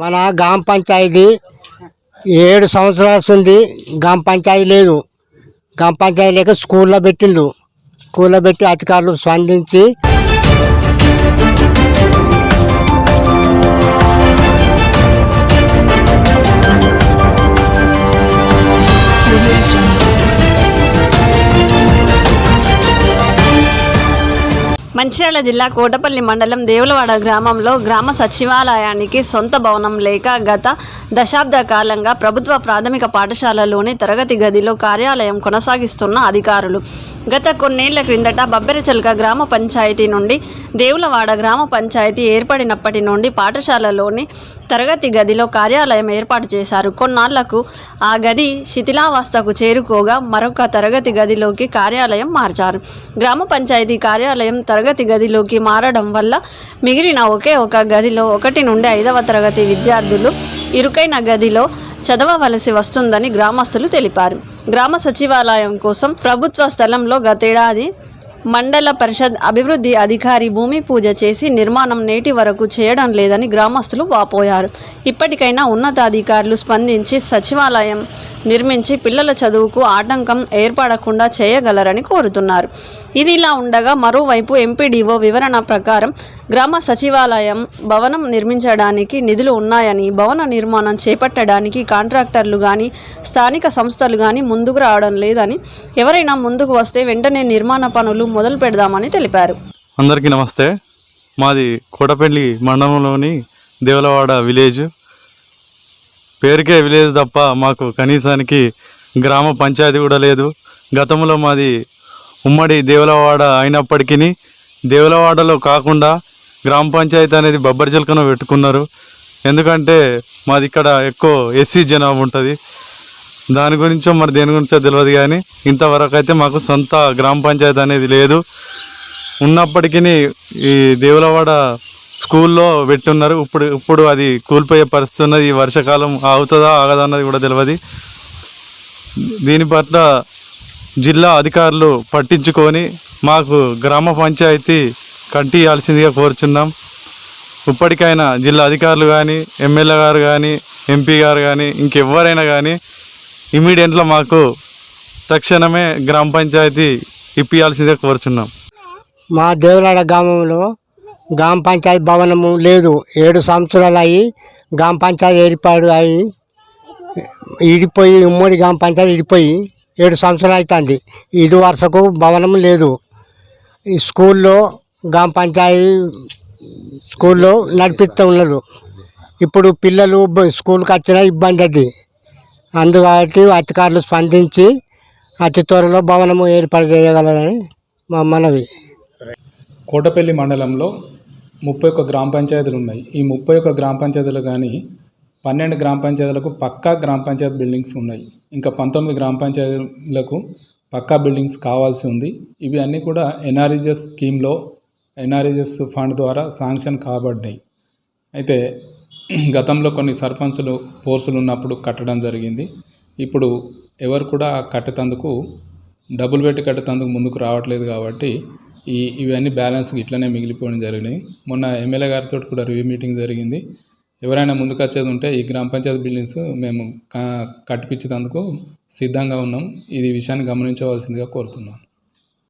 మన గ్రామ పంచాయతీ ఏడు సంవత్సరాలు ఉంది. గ్రామ పంచాయతీ లేదు. గ్రామ పంచాయతీ లేక స్కూల్లో పెట్టిండు స్కూల్లో పెట్టి అధికారులు స్పందించి మంచిర్యాల జిల్లా కోటపల్లి మండలం దేవులవాడ గ్రామంలో గ్రామ సచివాలయానికి సొంత భవనం లేక గత దశాబ్ద కాలంగా ప్రభుత్వ ప్రాథమిక పాఠశాలలోని తరగతి గదిలో కార్యాలయం కొనసాగిస్తున్న అధికారులు. గత కొన్నేళ్ళ క్రిందట బబ్బెరచల్క గ్రామ పంచాయతీ నుండి దేవులవాడ గ్రామ పంచాయతీ ఏర్పడినప్పటి నుండి పాఠశాలలోని తరగతి గదిలో కార్యాలయం ఏర్పాటు చేశారు. కొన్నాళ్ళకు ఆ గది శిథిలావస్థకు చేరుకోగా మరొక తరగతి గదిలోకి కార్యాలయం మార్చారు. గ్రామ పంచాయతీ కార్యాలయం తరగతి గదిలోకి మారడం వల్ల మిగిలిన ఒకే ఒక గదిలో ఒకటి నుండి ఐదవ తరగతి విద్యార్థులు ఇరుకైన గదిలో చదవవలసి వస్తుందని గ్రామస్తులు తెలిపారు. గ్రామ సచివాలయం కోసం ప్రభుత్వ స్థలంలో గతేడాది మండల పరిషత్ అభివృద్ధి అధికారి భూమి పూజ చేసి నిర్మాణం నేటి వరకు చేయడం లేదని గ్రామస్తులు వాపోయారు. ఇప్పటికైనా ఉన్నతాధికారులు స్పందించి సచివాలయం నిర్మించి పిల్లల చదువుకు ఆటంకం ఏర్పడకుండా చేయగలరని కోరుతున్నారు. ఇది ఇలా ఉండగా మరోవైపు ఎంపీడీఓ వివరణ ప్రకారం గ్రామ సచివాలయం భవనం నిర్మించడానికి నిధులు ఉన్నాయని భవన నిర్మాణం చేపట్టడానికి కాంట్రాక్టర్లు కానీ స్థానిక సంస్థలు కానీ ముందుకు రావడం లేదని ఎవరైనా ముందుకు వస్తే వెంటనే నిర్మాణ పనులు మొదలు పెడదామని తెలిపారు. అందరికీ నమస్తే. మాది కోటపల్లి మండలంలోని దేవలవాడ విలేజ్. పేరుకే విలేజ్ తప్ప మాకు కనీసానికి గ్రామ పంచాయతీ కూడా లేదు. గతంలో మాది ఉమ్మడి దేవులవాడ అయినప్పటికీ దేవులవాడలో కాకుండా గ్రామ పంచాయతీ అనేది బొబ్బరి చిలకన పెట్టుకున్నారు. ఎందుకంటే మాది ఇక్కడ ఎక్కువ ఎస్సీ జనాభా ఉంటుంది. దాని గురించో మరి దేని గురించో తెలియదు కానీ ఇంతవరకు అయితే మాకు సొంత గ్రామ పంచాయతీ అనేది లేదు. ఉన్నప్పటికీ ఈ దేవులవాడ స్కూల్లో పెట్టున్నారు. ఇప్పుడు ఇప్పుడు అది కూలిపోయే పరిస్థితి ఉన్నది. ఈ వర్షాకాలం ఆగుతుందా ఆగదా అన్నది కూడా తెలియదు దీని పట్ల జిల్లా అధికారులు పట్టించుకొని మాకు గ్రామ పంచాయతీ కట్టియాల్సిందిగా కోరుచున్నాం. ఇప్పటికైనా జిల్లా అధికారులు కానీ ఎమ్మెల్యే గారు కానీ ఎంపీ గారు కానీ ఇంకెవరైనా కానీ ఇమీడియట్లో మాకు తక్షణమే గ్రామ పంచాయతీ ఇప్పియాల్సిందిగా కోరుచున్నాం. మా దేవరాడ గ్రామంలో గ్రామ పంచాయతీ భవనము లేదు. ఏడు సంవత్సరాలు అయ్యి గ్రామ పంచాయతీ ఏర్పాటు అయ్యి ఇడిపోయి ఉమ్మడి గ్రామ పంచాయతీ ఇడిపోయి ఏడు సంవత్సరాలు అవుతుంది ఇది వరుసకు భవనం లేదు. ఈ స్కూల్లో గ్రామ పంచాయతీ స్కూల్లో నడిపిస్తూ ఉన్నారు. ఇప్పుడు పిల్లలు స్కూల్కి వచ్చినా ఇబ్బంది అది. అందుకబట్టి అధికారులు స్పందించి అతి త్వరలో భవనము ఏర్పాటు చేయగలరని మా మనవి. కోటపల్లి మండలంలో ముప్పై ఒక్క గ్రామ పంచాయతీలు ఉన్నాయి. ఈ ముప్పై ఒక్క గ్రామ పంచాయతీలు కానీ పన్నెండు గ్రామ పంచాయతీలకు పక్కా గ్రామ పంచాయతీ బిల్డింగ్స్ ఉన్నాయి. ఇంకా పంతొమ్మిది గ్రామ పంచాయతీలకు పక్కా బిల్డింగ్స్ కావాల్సి ఉంది. ఇవి అన్నీ కూడా ఎన్ఆర్ఈజెస్ స్కీమ్లో ఎన్ఆర్ఈజెస్ ఫండ్ ద్వారా శాంక్షన్ కాబడ్డాయి. అయితే గతంలో కొన్ని సర్పంచులు పోర్సులు ఉన్నప్పుడు కట్టడం జరిగింది. ఇప్పుడు ఎవరు కూడా కట్టేటందుకు డబ్బులు పెట్టి కట్టేటందుకు ముందుకు రావట్లేదు కాబట్టి ఈ ఇవన్నీ బ్యాలెన్స్ ఇట్లనే మిగిలిపోవడం జరిగినాయి. మొన్న ఎమ్మెల్యే గారితో కూడా రివ్యూ మీటింగ్ జరిగింది. ఎవరైనా ముందుకు వచ్చేది ఉంటే ఈ గ్రామ పంచాయతీ బిల్డింగ్స్ మేము కట్టిపించేందుకు సిద్ధంగా ఉన్నాం. ఇది విషయాన్ని గమనించవలసిందిగా కోరుతున్నాను.